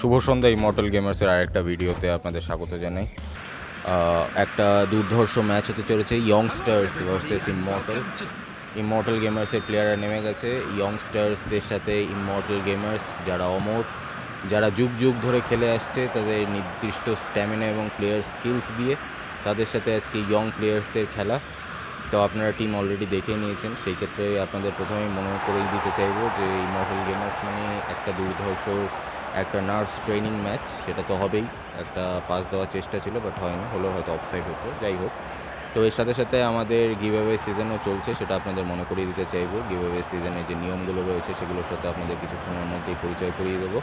শুভ সন্ধ্যা immortal গেমার্সের আরেকটা ভিডিওতে আপনাদের স্বাগত জানাই। একটা দুর্ধর্ষ ম্যাচ হতে চলেছে ইয়ংস্টার্স ভার্সেস ইমর্টাল ইমর্টাল গেমার্সের প্লেয়াররা নেমে গেছে। ইয়ংস্টার্সদের সাথে ইমর্টাল গেমার্স যারা অমর, যারা যুগ যুগ ধরে খেলে আসছে, তাদের নির্দিষ্ট স্ট্যামিনা এবং প্লেয়ার স্কিলস দিয়ে তাদের সাথে আজকে ইয়ং প্লেয়ার্সদের খেলা। তো আপনারা টিম অলরেডি দেখে নিয়েছেন, সেই ক্ষেত্রে আপনাদের প্রথমেই মনে করে দিতে চাইব যে ইমর্টাল গেমার্স মানে একটা দুর্ধর্ষ একটা নার্ভস ট্রেনিং ম্যাচ সেটা তো হবেই। একটা পাস দেওয়ার চেষ্টা ছিল বাট হয়নি হলেও হয়তো অফসাইড হতো, যাই হোক। তো এর সাথে সাথে আমাদের গিভঅ্যাওয়ে সিজনও চলছে, সেটা আপনাদের মনে করিয়ে দিতে চাইব। গিভঅ্যাওয়ে সিজনে যে নিয়মগুলো রয়েছে, সেগুলোর সাথে আপনাদের কিছুক্ষণের মধ্যেই পরিচয় করিয়ে দেবো।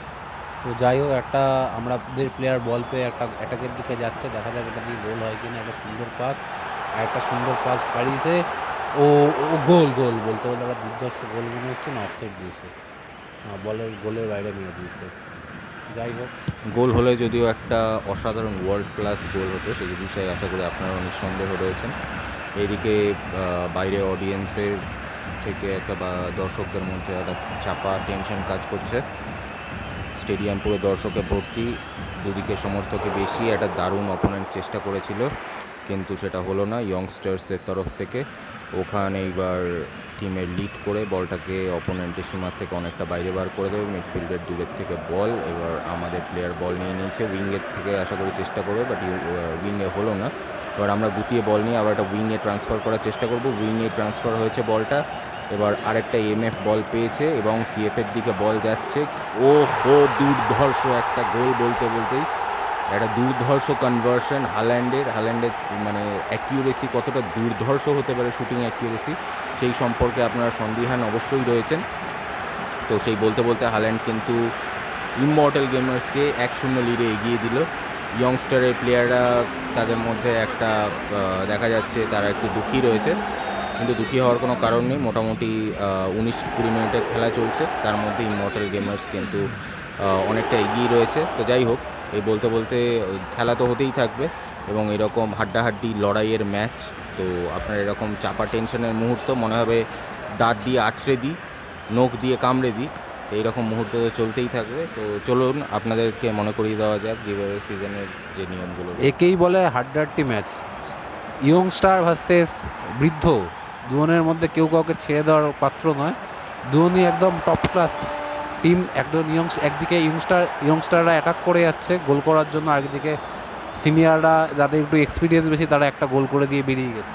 তো যাই হোক, একটা আমাদের প্লেয়ার বল পেয়ে একটা অ্যাটাকের দিকে যাচ্ছে। দেখা যাক এটা দিয়ে গোল হয় কিনা, একটা সুন্দর পাস আর একটা সুন্দর পাস পাড়িয়েছে। ও ও গোল গোল বলতে বলতে একটা দুর্দর্শ গোল মনে হচ্ছে না অফসাইড দিয়েছে। বলের গোলের বাইরে মেরে দিয়েছে। যাই হোক। গোল হলে যদিও একটা অসাধারণ ওয়ার্ল্ড ক্লাস গোল হতো, সেই বিষয়ে আশা করি আপনারাও নিঃসন্দেহ রয়েছেন। এদিকে বাইরে অডিয়েন্সের থেকে একটা বা দর্শকদের মধ্যে একটা চাপা টেনশন কাজ করছে। স্টেডিয়াম পুরো দর্শকে ভর্তি, দুদিকে সমর্থকে বেশি, একটা দারুণ অপোনেন্ট চেষ্টা করেছিল, কিন্তু সেটা হলো না। ইয়ংস্টার্সের তরফ থেকে। ওখানে এইবার টিমের লিড করে বলটাকে অপোনেন্টের সীমার থেকে অনেকটা বাইরে বার করে দেবে। মিডফিল্ডের দূরের থেকে বল এবার আমাদের প্লেয়ার বল নিয়ে নিয়েছে। উইংয়ের থেকে আশা করি চেষ্টা করবে বাট উইংয়ে হলো না। এবার আমরা গুটিয়ে বল নিয়ে আবার একটা উইংয়ে ট্রান্সফার করার চেষ্টা করব। উইংয়ে ট্রান্সফার হয়েছে বলটা। এবার আরেকটা এমএফ বল পেয়েছে এবং সিএফের দিকে বল যাচ্ছে। ও হো দুর্ধর্ষ একটা গোল বলতে বলতেই। একটা দুর্ধর্ষ কনভার্সন হাল্যান্ডের হাল্যান্ডের মানে অ্যাকিউরেসি কতটা দুর্ধর্ষ হতে পারে শুটিং অ্যাকিউরেসি সেই সম্পর্কে আপনারা সন্দিহান অবশ্যই রয়েছেন। তো সেই বলতে বলতে হাল্যান্ড কিন্তু ইমমর্টাল গেমার্সকে এক শূন্য লিডে এগিয়ে দিল। ইয়ংস্টারের প্লেয়াররা তাদের মধ্যে একটা দেখা যাচ্ছে তারা একটু দুঃখী রয়েছে। কিন্তু দুঃখী হওয়ার কোনো কারণ নেই। মোটামুটি উনিশ কুড়ি মিনিটের খেলা চলছে। তার মধ্যে ইমমর্টাল গেমার্স কিন্তু অনেকটা এগিয়ে রয়েছে। তো যাই হোক, এই বলতে বলতে খেলা তো হতেই থাকবে। এবং এরকম হাড্ডাহাড্ডি লড়াইয়ের ম্যাচ তো আপনার এরকম চাপা টেনশনের মুহূর্ত, মনে হবে দাঁত দিয়ে আছড়ে দিই, নখ দিয়ে কামড়ে দিই এইরকম মুহূর্ত তো চলতেই থাকবে। তো চলুন, আপনাদেরকে মনে করিয়ে দেওয়া যাক গিভঅ্যাওয়ে সিজনের যে নিয়মগুলো একেই বলে হাড্ডাহাড্ডি ম্যাচ ইয়ংস্টার ভার্সেস বৃদ্ধ, দুজনের মধ্যে কেউ কাউকে ছেড়ে দেওয়ার পাত্র নয়। দুজনই একদম টপ ক্লাস টিম একদম ইয়ংস একদিকে ইয়ংস্টার ইয়ংস্টাররা অ্যাটাক করে যাচ্ছে গোল করার জন্য আর একদিকে সিনিয়ররা যাদের একটু এক্সপিরিয়েন্স বেশি, তারা একটা গোল করে দিয়ে বেরিয়ে গেছে।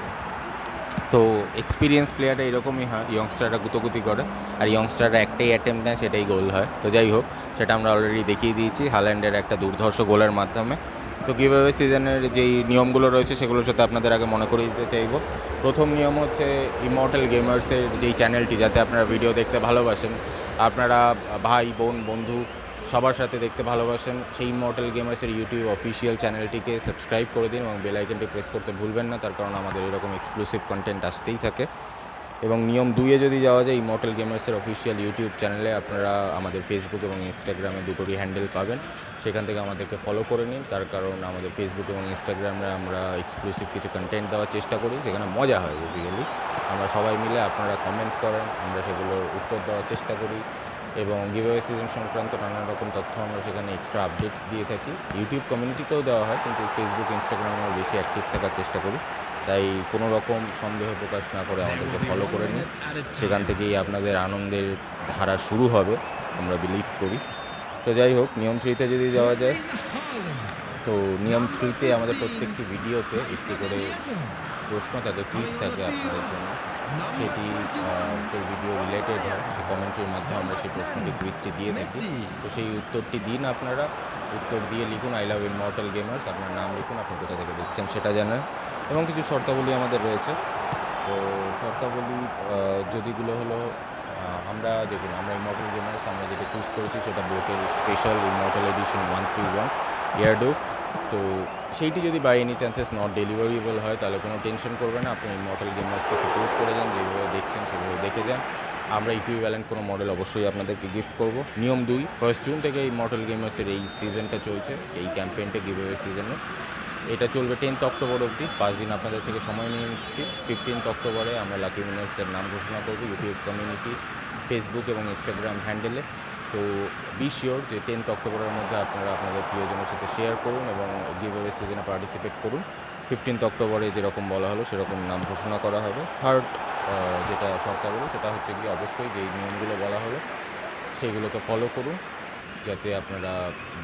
তো এক্সপিরিয়েন্স প্লেয়ারটা এরকমই হয় ইয়ংস্টাররা গুতোগুতি করে, আর ইয়ংস্টাররা একটাই অ্যাটেম্প নেয়, সেটাই গোল হয়। তো যাই হোক, সেটা আমরা অলরেডি দেখিয়ে দিয়েছি, হাল্যান্ডের একটা দুর্ধর্ষ গোলের মাধ্যমে। তো কীভাবে সিজনের যেই নিয়মগুলো রয়েছে, সেগুলোর সাথে আপনাদের আগে মনে করিয়ে দিতে চাইব। প্রথম নিয়ম হচ্ছে ইমর্টাল গেমার্সের যেই চ্যানেলটি যাতে আপনারা ভিডিও দেখতে ভালোবাসেন, আপনারা ভাই, বোন, বন্ধু সবার সাথে দেখতে ভালোবাসেন। সেই ইমর্টাল গেমার্সের ইউটিউব অফিসিয়াল চ্যানেলটিকে সাবস্ক্রাইব করে দিন এবং বেল প্রেস করতে ভুলবেন না। তার কারণ আমাদের এরকম এক্সক্লুসিভ কন্টেন্ট আসতেই থাকে। এবং নিয়ম দুইয়ে যদি যাওয়া যায় এই ইমর্টাল গেমার্সের অফিসিয়াল ইউটিউব চ্যানেলে আপনারা আমাদের ফেসবুক এবং ইনস্টাগ্রামে দুটোরই হ্যান্ডেল পাবেন। সেখান থেকে আমাদেরকে ফলো করে নিন। তার কারণ আমাদের ফেসবুক এবং ইনস্টাগ্রামে আমরা এক্সক্লুসিভ কিছু কন্টেন্ট দেওয়ার চেষ্টা করি। সেখানে মজা হয় বেসিক্যালি আমরা সবাই মিলে আপনারা কমেন্ট করেন। আমরা সেগুলোর উত্তর দেওয়ার চেষ্টা করি। এবং গিভওয়ে সিজন সংক্রান্ত নানা রকম তথ্য আমরা সেখানে এক্সট্রা আপডেটস দিয়ে থাকি। ইউটিউব কমিউনিটিতেও দেওয়া হয়, কিন্তু ফেসবুক ইনস্টাগ্রামে আমরা বেশি অ্যাক্টিভ থাকার চেষ্টা করি। তাই কোনো রকম সন্দেহ প্রকাশ না করে আমাদেরকে ফলো করে নিন। সেখান থেকেই আপনাদের আনন্দের ধারা শুরু হবে, আমরা বিলিভ করি। তো যাই হোক, নিয়ম থ্রিতে যদি যাওয়া যায়, তো নিয়ম থ্রিতে আমাদের প্রত্যেকটি ভিডিওতে একটি করে প্রশ্ন থাকে কুইজ থাকে আপনাদের জন্য। সেটি সেই ভিডিও রিলেটেড হয় সেই কমেন্ট্রির মাধ্যমে আমরা সেই প্রশ্নটি কুইজটি দিয়ে থাকি। তো সেই উত্তরটি দিন আপনারা। উত্তর দিয়ে লিখুন আই লাভ ইমর্টাল গেমার্স আপনার নাম লিখুন আপনি কোথা থেকে দেখছেন সেটা জানান। এবং কিছু শর্তাবলী আমাদের রয়েছে। তো শর্তাবলী যদিগুলো হলো আমরা দেখুন আমরা ইমর্টাল গেমার্স আমরা যেটা চুজ করেছি সেটা বোটের special immortal edition one three one ইয়ারডো তো সেইটি যদি by any chances not deliverable হয়, তাহলে কোনো টেনশন করবে না। আপনি মডেল গেমার্সকে সাপোর্ট করে যান, যেভাবে দেখছেন সেভাবে দেখে যান। আমরা ইকুইভ্যালেন্ট কোনো মডেল অবশ্যই আপনাদেরকে গিফট করব। নিয়ম দুই ফার্স্ট জুন থেকে এই মডেল গেমার্সের এই সিজনটা চলছে, এই ক্যাম্পেইনটা গিভওয়ে সিজনে এটা চলবে টেন্থ অক্টোবর অবধি, পাঁচ দিন আপনাদের থেকে সময় নিয়ে নিচ্ছি। ফিফটিন্থ অক্টোবরে আমরা লাকি উইনার্সের নাম ঘোষণা করব ইউটিউব কমিউনিটি ফেসবুক এবং ইনস্টাগ্রাম হ্যান্ডেলে তো বি শিওর যে টেন্থ অক্টোবরের মধ্যে আপনারা আপনাদের প্রিয়জনের সাথে শেয়ার করুন এবং গিভ অ্যাওয়ে সিজনে পার্টিসিপেট করুন। ফিফটিন্থ অক্টোবরে যেরকম বলা হলো, সেরকম নাম ঘোষণা করা হবে। থার্ড যেটা সরকার হলো সেটা হচ্ছে কি অবশ্যই যেই নিয়মগুলো বলা হলো সেইগুলোকে ফলো করুন, যাতে আপনারা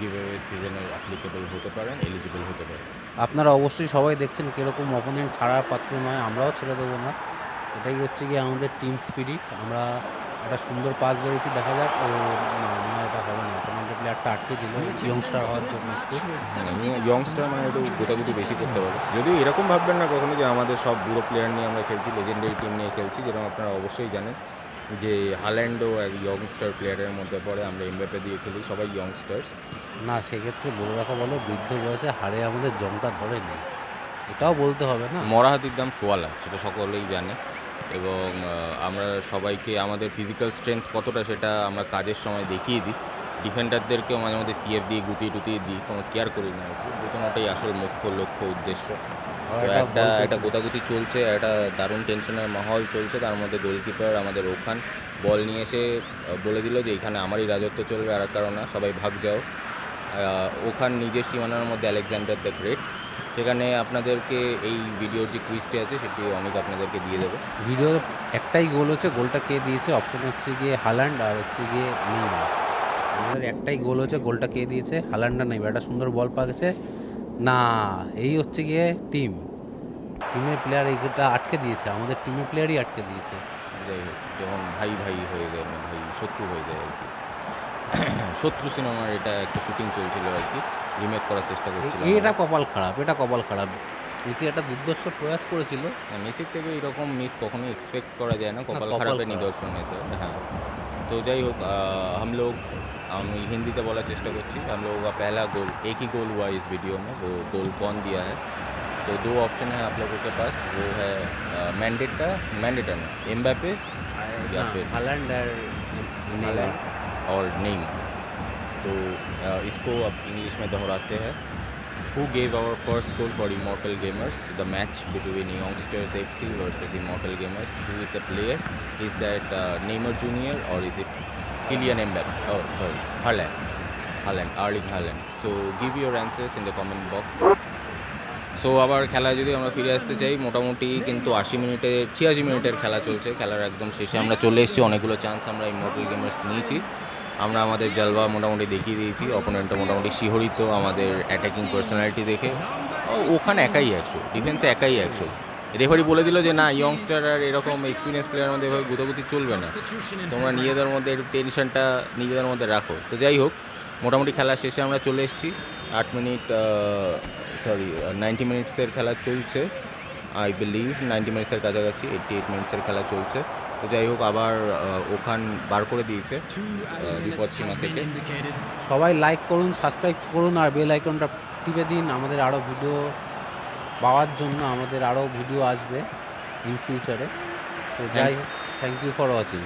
গিভ অ্যাওয়ে সিজনে অ্যাপ্লিকেবল হতে পারেন এলিজিবল হতে পারেন। আপনারা অবশ্যই সবাই দেখছেন কীরকম অপোনেন্ট ছাড়ার পাত্র নয়, আমরাও ছেড়ে দেবো না। এটাই হচ্ছে গিয়ে আমাদের টিম স্পিরিট আমরা একটা সুন্দর পাস বেরিয়েছি দেখা যাক। ও না এটা হবে না। অপোনেন্টের প্লেয়ারটা আটকে দিল ইয়ংস্টার হওয়ার জন্য একটু। ইয়ংস্টার মানে একটু গোটাগুটি বেশি করতে পারে যদিও এরকম ভাববেন না কখনো যে আমাদের সব বুড়ো প্লেয়ার নিয়ে আমরা খেলছি লেজেন্ডারি টিম নিয়ে খেলছি যেরকম আপনারা অবশ্যই জানেন যে হাল্যান্ডও এক ইয়ংস্টার প্লেয়ারের মধ্যে পড়ে আমরা এমবাপে দিয়ে খেলি সবাই ইয়ংস্টার্স না সেক্ষেত্রে বলে রাখা বলো বৃদ্ধ বয়সে হারে আমাদের জংটা ধরেনি। এটাও বলতে হবে না। মরা হাতির দাম সোয়া লাখ সেটা সকলেই জানে। এবং আমরা সবাইকে আমাদের ফিজিক্যাল স্ট্রেংথ কতটা সেটা আমরা কাজের সময় দেখিয়ে দিই। ডিফেন্ডারদেরকেও মাঝে মধ্যে সিএফ দিয়ে গুটিয়ে টুটিয়ে দিই কোনো কেয়ার করি না প্রথমটাই আসল মুখ্য লক্ষ্য উদ্দেশ্য। একটা একটা বলতে গোতাগুতি চলছে একটা দারুণ টেনশনের মাহল চলছে। তার মধ্যে গোলকিপার আমাদের ওখান বল নিয়ে এসে বলে দিল যে এখানে আমারই রাজত্ব চলবে আর কারণ না সবাই ভাগ যাও। ওখান নিজের সীমানার মধ্যে আলেকজান্ডার দ্য গ্রেট সেখানে আপনাদেরকে এই ভিডিওর যে কুইজটি আছে সেটি অনেক আপনাদেরকে দিয়ে দেবে। ভিডিওর একটাই গোল হচ্ছে গোলটা কে দিয়েছে? অপশন হচ্ছে গিয়ে হালান্ড আর হচ্ছে গিয়ে নেইমার আমাদের একটাই গোল হচ্ছে গোলটা কে দিয়েছে? হালান্ড নেইমার একটা সুন্দর বল পাকেছে না এই হচ্ছে গিয়ে টিম টিমের প্লেয়ার এইটা আটকে দিয়েছে আমাদের টিমের প্লেয়ারই আটকে দিয়েছে। যাই হোক যখন ভাই ভাই হয়ে যায় মানে ভাই শত্রু হয়ে যায় আর কি। শত্রু সিনেমার এটা একটা শুটিং চলছিল আর কি। রিমেক করার চেষ্টা করছিল এ- এটা কপাল খারাপ এটা কপাল খারাপ মেসি একটা দুর্দর্শ প্রয়াস করেছিল মেসির থেকে এরকম মিস কখনোই এক্সপেক্ট করা যায় না কপাল কপাল খারাপের খারাপ। নিদর্শন এতে হ্যাঁ তো যাই হোক আহ, हम लोग আমি হিন্দিতে বলার চেষ্টা করছি हम लोगों का पहला गोल एक ही गोल हुआ इस वीडियो में वो गोल कौन दिया है तो दो ऑप्शन है आप लोगों के पास वो है मैंडेटा मैंडेटा ना एम्बापे या না, फिर হালান্ড আর নেইমার और नेइमार तो अ, इसको अब इंग्लिश में दोहराते हैं who gave our first goal for immortal gamers the match between youngsters FC versus immortal gamers who is the player is that uh, Neymar Junior or is it Kylian Mbappe oh sorry Haaland Haaland Erling Haaland so give your answers in the comment box so আবার খেলা যদি আমরা ফিরে আসতে চাই মোটামুটি কিন্তু আশি মিনিটে ছিয়াশি মিনিটের খেলা চলছে খেলার একদম শেষে আমরা চলে এসেছি অনেকগুলো চান্স আমরা ইমোর্টাল গেমার্স নিয়েছি আমরা আমাদের জালবা মোটামুটি দেখিয়ে দিয়েছি অপোনেন্টটা মোটামুটি শিহরিত, আমাদের অ্যাটাকিং পার্সোনালিটি দেখে। ওখানে একাই একশো ডিফেন্সে একাই একশো। রেফারি বলে দিল যে, না ইয়ংস্টার আর এরকম এক্সপিরিয়েন্স প্লেয়ার মধ্যে এভাবে গুতগুতি চলবে না। তোমরা নিজেদের মধ্যে একটু টেনশনটা নিজেদের মধ্যে রাখো। তো যাই হোক, মোটামুটি খেলা শেষে আমরা চলে এসেছি। আট মিনিট সরি নাইনটি মিনিটসের খেলা চলছে। আই বিলিভ নাইনটি মিনিটসের কাছাকাছি এইটটি এইট মিনিটসের খেলা চলছে। তো যাই হোক আবার ওখান বার করে দিয়েছে বিপদ সীমা থেকে। সবাই লাইক করুন সাবস্ক্রাইব করুন আর বেল আইকনটা টিপে দিন। আমাদের আরও ভিডিও পাওয়ার জন্য আমাদের আরও ভিডিও আসবে ইন ফিউচারে তো যাই হোক থ্যাংক ইউ ফর ওয়াচিং